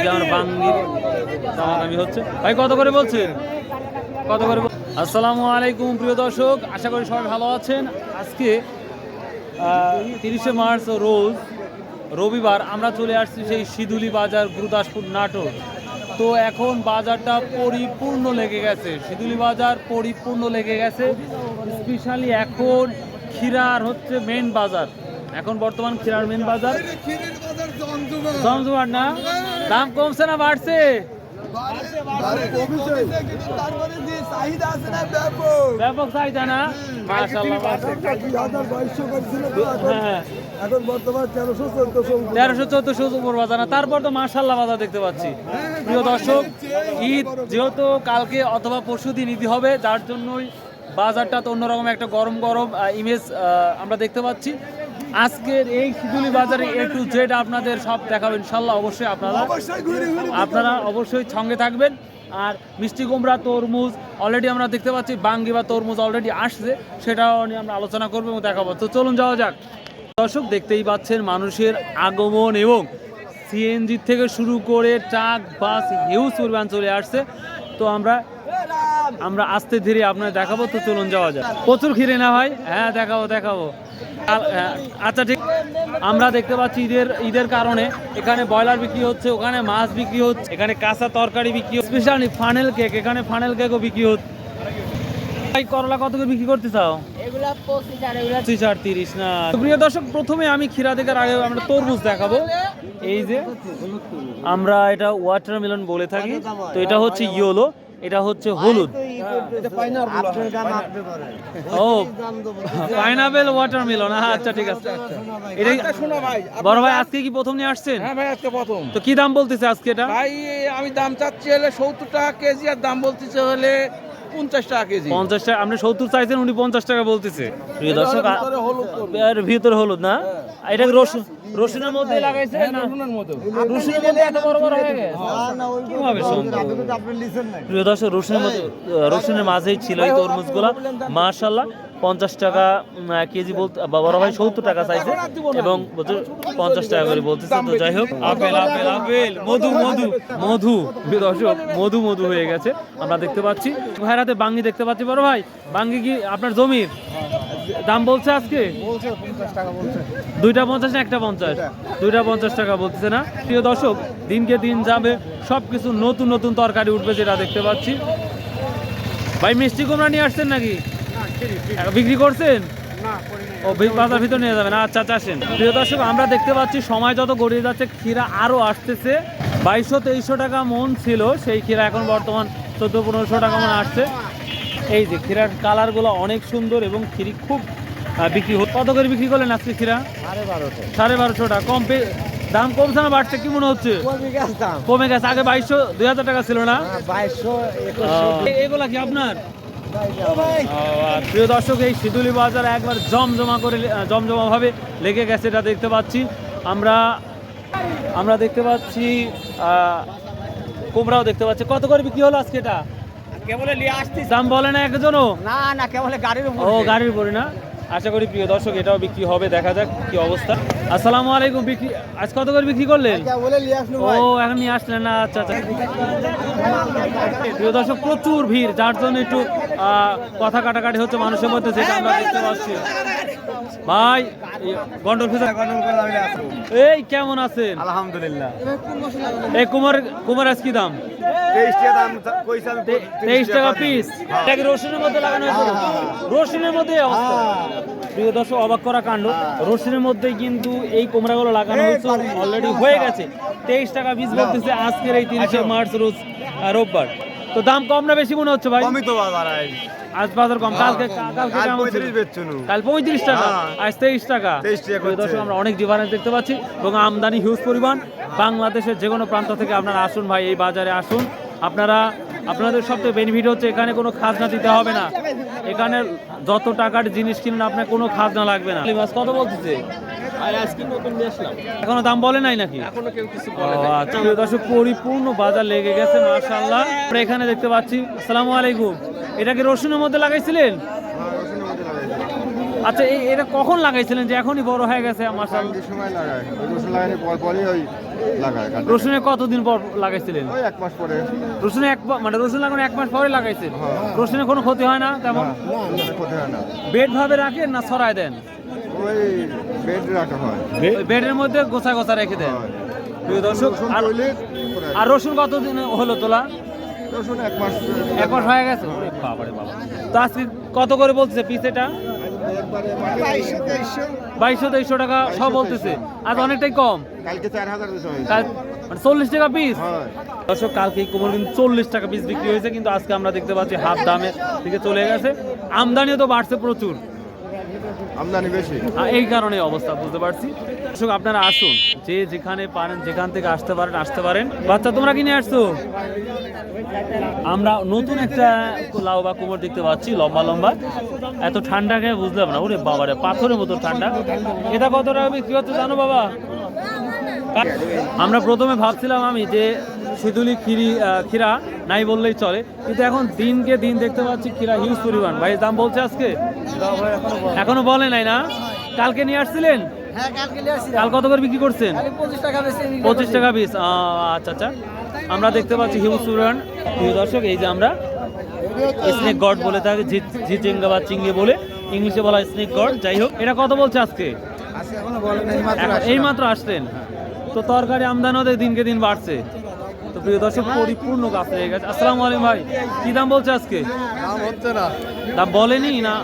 এদিকে আমার বাঙ্গির দামাদামি হচ্ছে। ভাই, কত করে বলছেন? কত করে আসসালামু আলাইকুম, প্রিয় দর্শক। আশা করি সবাই ভালো আছেন। আজকে তিরিশে মার্চ রোজ রবিবার আমরা চলে আসছি সেই সিদুলি বাজার গুরুদাসপুর নাটক তো এখন বাজারটা পরিপূর্ণ লেগে গেছে। সিদুলি বাজার পরিপূর্ণ লেগে গেছে। স্পেশালি এখন ক্ষীরার হচ্ছে মেন বাজার। এখন বর্তমান ক্ষীরার মেন বাজার। জমজমাট না? দাম কমছে না, বাড়ছে? হ্যাঁ। চোদ্দশো উপর বাজার তারপর তো মার্শাল্লাহ বাজার দেখতে পাচ্ছি। প্রিয় দর্শক, ঈদ যেহেতু কালকে অথবা পরশু দিন ঈদ হবে, যার জন্যই বাজারটা তো অন্যরকম একটা গরম গরম ইমেজ আমরা দেখতে পাচ্ছি। আজকের এই শিদুলি বাজারে এ টু জেড আপনাদের সব দেখাবো ইনশাল্লাহ অবশ্যই আপনারা আপনারা অবশ্যই সঙ্গে থাকবেন। আর মিষ্টি কুমড়া তরমুজ অলরেডি আমরা দেখতে পাচ্ছি বাঙ্গি বা তরমুজ অলরেডি আসছে সেটাও নিয়ে আমরা আলোচনা করব এবং দেখাবো। তো চলুন যাওয়া যাক। দর্শক দেখতেই পাচ্ছেন মানুষের আগমন এবং সিএনজি থেকে শুরু করে ট্রাক বাস হিউজ পরিমাণ চলে আসছে। তো আমরা আমরা আস্তে ধীরে আপনার দেখাবো তো চলুন যাওয়া যাক। প্রচুর ঘিরে না ভাই? হ্যাঁ দেখাবো দেখাবো। আচ্ছা ঠিক। আমরা দেখতে পাচ্ছি ঈদের ঈদের কারণে এখানে ব্রয়লার বিক্রি হচ্ছে ওখানে মাছ বিক্রি হচ্ছে এখানে কাঁচা তরকারি বিক্রি হচ্ছে স্পেশালি ফানেল কেক এখানে ফানেল কেকও বিক্রি হচ্ছে। ভাই করলা কত করে বিক্রি করতে চাও? পঁচিশ আর তিরিশ না। প্রিয় দর্শক প্রথমে আমি ক্ষীরা দেখার আগে আমরা তরমুজ দেখাবো। এই যে আমরা এটা ওয়াটারমেলন বলে থাকি। তো এটা হচ্ছে ইয়েলো। এটা হচ্ছে হলুদ। ও পাইনাপেল ওয়াটারমেলন আচ্ছা ঠিক আছে। এটা শোনো ভাই। বড় ভাই আজকে কি প্রথম নিয়ে আসছেন? হ্যাঁ ভাই আজকে প্রথম। তো কি দাম বলতেছে আজকে এটা? ভাই আমি দাম চাচ্ছি হলে সত্তর টাকা কেজি আর দাম বলতেছে হলে পঞ্চাশ টাকা কেজি। পঞ্চাশ টাকা আপনি সত্তর চাইছেন উনি পঞ্চাশ টাকা বলতেছে। প্রিয় দর্শক ভিতরে হলুদ ভিতরে হলুদ না? এটা কি রসুন? রসুনের মধ্যে লাগাইছে না? রসুনের মধ্যে। এত বড় বড় হয়ে গেছে? কীভাবে সম্ভব? প্রিয় দর্শক রসুনের মধ্যে রসুনের মাঝেই ছিল এই তরমুজ তরমুজগুলা। মার্শাল্লাহ পঞ্চাশ টাকা কেজি বলতে বড় ভাই সত্তর টাকা চাইছে এবং পঞ্চাশ টাকা করে বলতেছে তো যাই হোক। আপেল আপেল আপেল মধু মধু মধু। দর্শক মধু মধু হয়ে গেছে। আমরা দেখতে পাচ্ছি। ভাইয়ের হাতে বাঙ্গি দেখতে পাচ্ছি বড় ভাই। বাঙ্গি কি আপনার জমির? দাম বলছে আজকে? দুইটা পঞ্চাশ না একটা পঞ্চাশ। দুইটা। পঞ্চাশ টাকা বলতেছে না? প্রিয় দর্শক দিনকে দিন যাবে সব কিছু নতুন নতুন তরকারি উঠবে যেটা দেখতে পাচ্ছি। ভাই মিষ্টি কুমড়া নিয়ে আসছেন নাকি? বিক্রি করছেন? ও বাজার ভিতর নিয়ে যাবেন। আচ্ছা আচ্ছা আসেন। প্রিয় দর্শক আমরা দেখতে পাচ্ছি সময় যত গড়িয়ে যাচ্ছে ক্ষীরা আরও আসতেছে। বাইশশো তেইশশো টাকা মন ছিল সেই ক্ষীরা এখন বর্তমান চোদ্দ পনেরোশো টাকা মন আসছে। এই যে ক্ষীরার কালারগুলো অনেক সুন্দর এবং ক্ষীরি খুব বিক্রি কত করে বিক্রি করলেন আজকে ক্ষীরা? সাড়ে বারোশো। টাকা কম পে দাম কমছে না বাড়ছে? কি মনে হচ্ছে? কমে গেছে আগে বাইশশো দুই হাজার টাকা ছিল না? এ- এগুলা কি আপনার? প্রিয় দর্শক এই শিদুলি বাজার একবার জমজমা করে জমজমা ভাবে লেগে গেছে এটা দেখতে পাচ্ছি। আমরা আমরা দেখতে পাচ্ছি আহ, কুমড়াও দেখতে পাচ্ছি। কত করে বিক্রি হলো আজকে এটা? দাম বলে না একজনও? না না কেবল গাড়ির ও গাড়ির পরে না? আশা করি প্রিয় দর্শক এটাও বিক্রি হবে দেখা যাক কি অবস্থা। আসসালামু আলাইকুম বিক্রি আজ কত করে বিক্রি করলেন? আসলো ও এখন নিয়ে আসলেন না আচ্ছা আচ্ছা। প্রিয় দর্শক প্রচুর ভিড় যার জন্য একটু আহ, কথা কাটাকাটি হচ্ছে মানুষের মধ্যে যেটা আমরা দেখতে পাচ্ছি। ভাই গন্ডল এই কেমন আছেন? আলহামদুলিল্লাহ। এই কুমার কুমার আজ কি দাম? তেইশ টাকা পিস। রসুনের মধ্যে লাগানো হয়েছে? রসুনের মধ্যে এই অবস্থা। প্রিয় দর্শক অবাক করা কাণ্ড। রসুনের মধ্যে কিন্তু এই কোমরাগুলো লাগানো হয়েছে। অলরেডি হয়ে গেছে। তেইশ টাকা পিস বলতেছে আজকের এই তিরিশে মার্চ রোজ রোববার। তো দাম কম না বেশি মনে হচ্ছে ভাই? কমই তো বাজার আজ বাজার কম কালকে কালকে কাল কেমন ছিল? পঁয়ত্রিশ বেচছুনু কাল পঁয়ত্রিশ টাকা হ্যাঁ। আজ তেইশ টাকা। 23 টাকা দর্শক আমরা অনেক ডিফারেন্স দেখতে পাচ্ছি এবং আমদানি হিউজ পরিমাণ। বাংলাদেশের যে কোনো প্রান্ত থেকে আপনারা আসুন ভাই এই বাজারে আসুন। আপনারা আপনাদের সবচেয়ে বেনিফিট হচ্ছে এখানে কোনো খাজনা দিতে হবে না। এখানে যত টাকার জিনিস কিনুন আপনার কোনো খাজনা লাগবে না। মাছ কত বলতেছে? এখনও দাম বলে নাই নাকি? এখনও কেউ কিছু ও, আচ্ছা, প্রিয় দর্শক পরিপূর্ণ বাজার লেগে গেছে মাশাআল্লাহ। আমরা এখানে দেখতে পাচ্ছি আসসালামু আলাইকুম। এটা কি রসুনের মধ্যে লাগাইছিলেন? আচ্ছা এই এটা কখন লাগাইছিলেন যে এখনই বড় হয়ে গেছে মাশাআল্লাহ সময় লাগায়। রসুন লাগানোর পর পরই ওই লাগায় রসুনে কতদিন পর লাগাইছিলেন? ওই এক মাস পরে। রসুনে এক মানে রসুন লাগানো এক মাস পরে লাগাইছেন? রসুনে কোনো ক্ষতি হয় না তেমন? না, না, ক্ষতি হয় না। বেড ভাবে রাখেন না ছড়ায় দেন? ওই বেড রাখা হয়। বেডের মধ্যে গোছা গোছা রেখে দেন? প্রিয় দর্শক আর রসুন কতদিন হলো তোলা? রসুন এক মাস। এক মাস হয়ে গেছে? বাবারে বাবা। তো আজকে কত করে বলতেছে পিস এটা? বাইশশো তেইশশো টাকা সব বলতেছে। আজ অনেকটাই কম। কালকে চার হাজার মানে চল্লিশ টাকা পিস দর্শক কালকে কোমর কিন্তু চল্লিশ টাকা পিস বিক্রি হয়েছে কিন্তু আজকে আমরা দেখতে পাচ্ছি হাফ দামে দিকে চলে গেছে। আমদানিও তো বাড়ছে প্রচুর। আমদানি বেশি। এই কারণে অবস্থা, বুঝতে পারছি। দর্শক, আপনারা আসুন। যে যেখানে পারেন, যেখান থেকে আসতে পারেন আসতে পারেন। বাচ্চা, তোমরা কিনে আসছো? আমরা নতুন একটা লাউ বা কোমর দেখতে পাচ্ছি, লম্বা লম্বা। এত ঠান্ডা খেয়ে বুঝলাম না। ওরে বাবারে, পাথরের মতো ঠান্ডা। এটা কত টাকা বিক্রি হচ্ছে জানো বাবা? আমরা প্রথমে ভাবছিলাম আমি যে শীতলি খিরি খিরা নাই বললেই চলে। কিন্তু এখন দিনকে দিন দেখতে পাচ্ছি খিরা হিউজ পরিমাণ। ভাই দাম বলছে আজকে? এখনও বলে নাই না? কালকে নিয়ে আসছিলেন? হ্যাঁ কাল কত করে বিক্রি করছেন? পঁচিশ টাকা পিস আচ্ছা আচ্ছা। আমরা দেখতে পাচ্ছি হিউজ পরিমাণ। প্রিয় দর্শক এই যে আমরা স্নেক গড বলে থাকে ঝিচিঙ্গা বা চিঙ্গে বলে ইংলিশে বলা স্নেক গড যাই হোক এটা কত বলছে আজকে? এই মাত্র আসলেন। তো তরকারি আমদানিও দিনকে দিন বাড়ছে। তো প্রিয় দর্শক পরিপূর্ণ গাছ হয়ে গেছে। আসসালামু আলাইকুম ভাই কি দাম বলছে আজকে? দাম হচ্ছে না। দাম বলেনি না?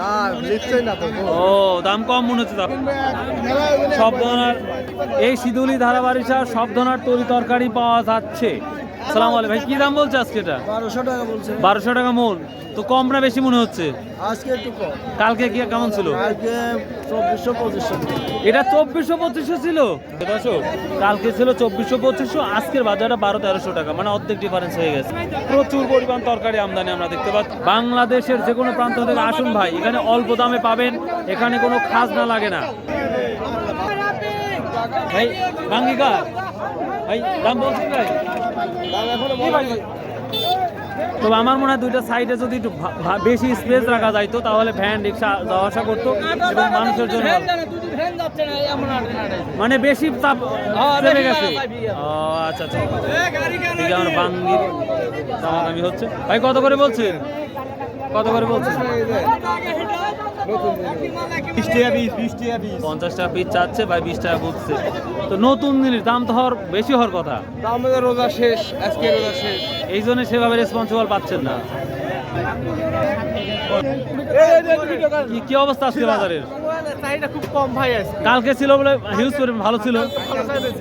না লিখছেই না তো ও দাম কম মনে হচ্ছে দাম সব ধরনের এই সিদুলি ধারাবাড়ি সব ধরনের তরি তরকারি পাওয়া যাচ্ছে। আসসালামু আলাইকুম। ভাই কি দাম বলছে আজকে এটা? বারোশো টাকা বলছে। বারোশো টাকা মূল। তো কম না বেশি মনে হচ্ছে? আজকে একটু কম। কালকে কি কেমন ছিল? আজকে চব্বিশশো পঁচিশশো। এটা চব্বিশশো পঁচিশশো ছিল? দর্শক কালকে ছিল চব্বিশশো পঁচিশশো আজকের বাজারটা বারো তেরোশো টাকা। মানে অর্ধেক ডিফারেন্স হয়ে গেছে। প্রচুর পরিমাণ তরকারি আমদানি আমরা দেখতে পাচ্ছি। বাংলাদেশের যে কোনো প্রান্ত থেকে আসুন ভাই এখানে অল্প দামে পাবেন এখানে কোনো খাজনা লাগে না। ভাই বাঙ্গিকা ভাই দাম বলছেন ভাই? তবে আমার মনে হয় দুইটা সাইডে যদি একটু বেশি স্পেস রাখা যাইতো তাহলে ভ্যান রিক্সা যাওয়া আসা করতো এবং মানুষের জন্য মানে বেশি তাপ চেপে গেছে। আচ্ছা আচ্ছা। আমার বাঙ্গির দামাদামি হচ্ছে। ভাই, কত করে বলছেন? কত করে বলছেন? পঞ্চাশ টাকা পিস চাচ্ছে ভাই বিশ টাকা বুঝছে। তো নতুন জিনিস দাম তো হওয়ার বেশি হওয়ার কথা। রোজা শেষ আজকে রোজা শেষ। এই জন্য সেভাবে রেসপন্সিবল পাচ্ছেন না। কি কি অবস্থা আজকে বাজারের? চাহিদা খুব কম ভাই আজকে। কালকে ছিল বলে হিউজ পরিমাণ ভালো ছিল।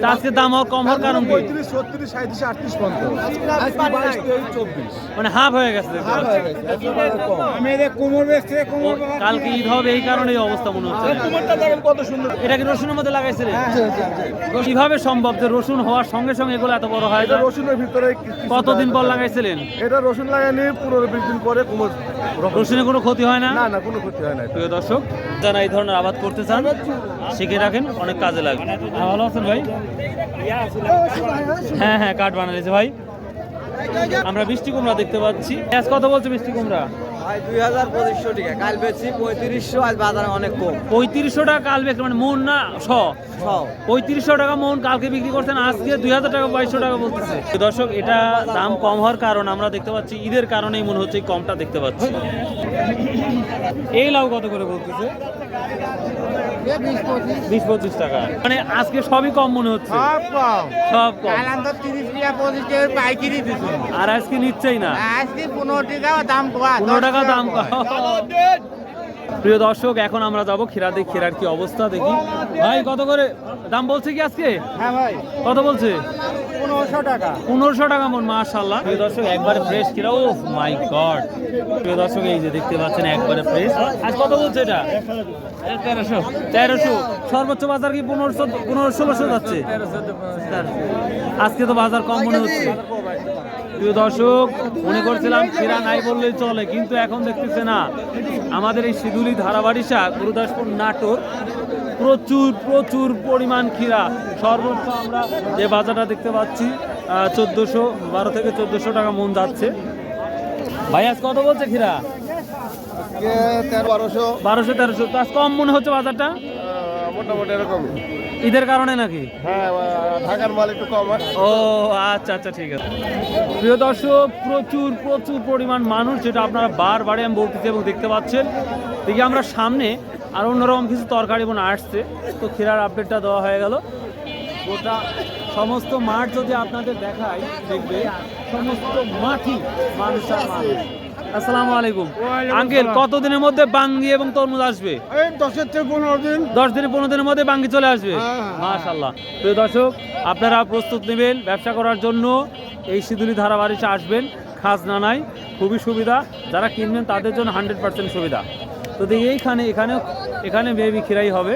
আজকে দাম হওয়ার কম হওয়ার কারণ কি? মানে হাফ হয়ে গেছে কোমর বেচছে কালকে ঈদ হবে এই কারণে এই অবস্থা মনে হচ্ছে। কত সুন্দর। এটা কি রসুনের মধ্যে লাগাইছিলেন হ্যাঁ, কীভাবে সম্ভব যে রসুন হওয়ার সঙ্গে সঙ্গে এগুলো এত বড় হয়? এটা রসুনের ভিতরে কতদিন পর লাগাইছিলেন? এটা রসুন লাগানি পনেরো বিশ দিন পরে কোমর রকম- রসুনে কোনো ক্ষতি হয় না? না না কোনো ক্ষতি হয় না। প্রিয় দর্শক যারা এই ধরনের আবাদ করতে চান শিখে রাখেন অনেক কাজে লাগবে। ভালো আছেন ভাই? হ্যাঁ হ্যাঁ কাঠ বানালেছে ভাই। আমরা বৃষ্টি কুমড়া দেখতে পাচ্ছি। কথা কত বলছে বৃষ্টি কুমড়া? ভাই দুই হাজার পঁচিশশো টাকা। কাল বেচছি পঁয়ত্রিশশো আজ বাজার অনেক কম। পঁয়ত্রিশশো টাকা কাল বিক্রি মানে মন না শ। পঁয়ত্রিশশো টাকা মন কালকে বিক্রি করছেন আজকে দুই হাজার টাকা বাইশশো টাকা বলতেছে। দর্শক এটা দাম কম হওয়ার কারণ আমরা দেখতে পাচ্ছি ঈদের কারণেই মনে হচ্ছে কমটা দেখতে পাচ্ছি। এই লাউ কত করে বলতেছে? বিশ পঁচিশ টাকা। মানে আজকে সবই কম মনে হচ্ছে। সব কম। তিরিশ টাকা পঁচিশ টাকা পাইকারি আর আজকে নিচ্ছেই না। আজকে পনেরো টাকা দাম পনেরো টাকা দাম প্রিয় দর্শক এখন আমরা যাব খিরা দেখি খিরার কি অবস্থা দেখি। ভাই কত করে? দাম বলছে কি আজকে? হ্যাঁ ভাই। কত বলছে? পনেরোশো টাকা। পনেরোশো টাকা মন মাশাল্লাহ প্রিয় দর্শক একবারে ফ্রেশ কিরা ও মাই গড প্রিয় দর্শক এই যে দেখতে পাচ্ছেন একবারে ফ্রেশ আজ কত বলছে এটা? তেরোশো। তেরোশো। সর্বোচ্চ বাজার কি পনেরোশো পনেরো ষোলোশো যাচ্ছে? আজকে তো বাজার কম মনে হচ্ছে। প্রিয় দর্শক মনে করছিলাম খিরা নাই বললেই চলে কিন্তু এখন দেখতেছে না। আমাদের এই সিধুলি ধারাবাড়িসা গুরুদাসপুর নাটোর প্রচুর প্রচুর পরিমাণ ক্ষীরা। সর্বোচ্চ আমরা যে বাজারটা দেখতে পাচ্ছি চোদ্দোশো বারো থেকে চোদ্দোশো টাকা মন যাচ্ছে। ভাই আজ কত বলছে ক্ষীরা? বারোশো। বারোশো তেরোশো। তো আজ কম মনে হচ্ছে বাজারটা? মোটামুটি এরকম। ঈদের কারণে নাকি? হ্যাঁ ঢাকার মাল একটু কম ও আচ্ছা আচ্ছা ঠিক আছে। প্রিয় দর্শক প্রচুর প্রচুর পরিমাণ মানুষ যেটা আপনারা বারবারে আমি বলতেছি এবং দেখতে পাচ্ছেন। দেখি আমরা সামনে আর অন্যরকম কিছু তরকারি বোনা আসছে। তো ক্ষীরার আপডেটটা দেওয়া হয়ে গেল। গোটা সমস্ত মাঠ যদি আপনাদের দেখায় দেখবে সমস্ত মাঠই মানুষ আর মানুষ। আসসালামু আলাইকুম। আঙ্কেল কতদিনের মধ্যে বাঙ্গি এবং তরমুজ আসবে? দশের থেকে পনেরো দিন। দশ দিনে পনেরো দিনের মধ্যে বাঙ্গি চলে আসবে? হ্যাঁ, হ্যাঁ। মাশাল্লাহ প্রিয় দর্শক আপনারা প্রস্তুত নেবেন ব্যবসা করার জন্য। এই সিঁদুলি ধারাবাড়িতে আসবেন খাজনা নাই খুবই সুবিধা। যারা কিনবেন তাদের জন্য হান্ড্রেড পার্সেন্ট সুবিধা। তো দেখি এইখানে এখানে এখানে বেবি খিরাই হবে।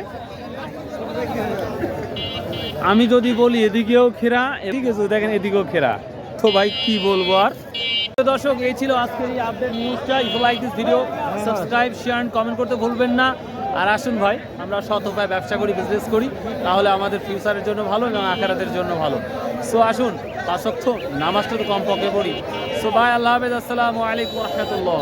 আমি যদি বলি এদিকেও খেরা এদিকে দেখেন এদিকেও খেরা। তো ভাই, কি বলব আর? দর্শক, এই ছিল আজকের এই আপডেট নিউজটা if like this video subscribe share and comment করতে ভুলবেন না। আর আসুন ভাই, আমরা সৎ উপায় ব্যবসা করি বিজনেস করি। তাহলে আমাদের ফিউচারের জন্য ভালো এবং আখেরাতের জন্য ভালো। সো আসুন পাশক্ত নামাজটা তো কম পকে পড়ি। সো ভাই আল্লাহ হাফেজ, আসসালামু আলাইকুম রহমতুল্লাহ।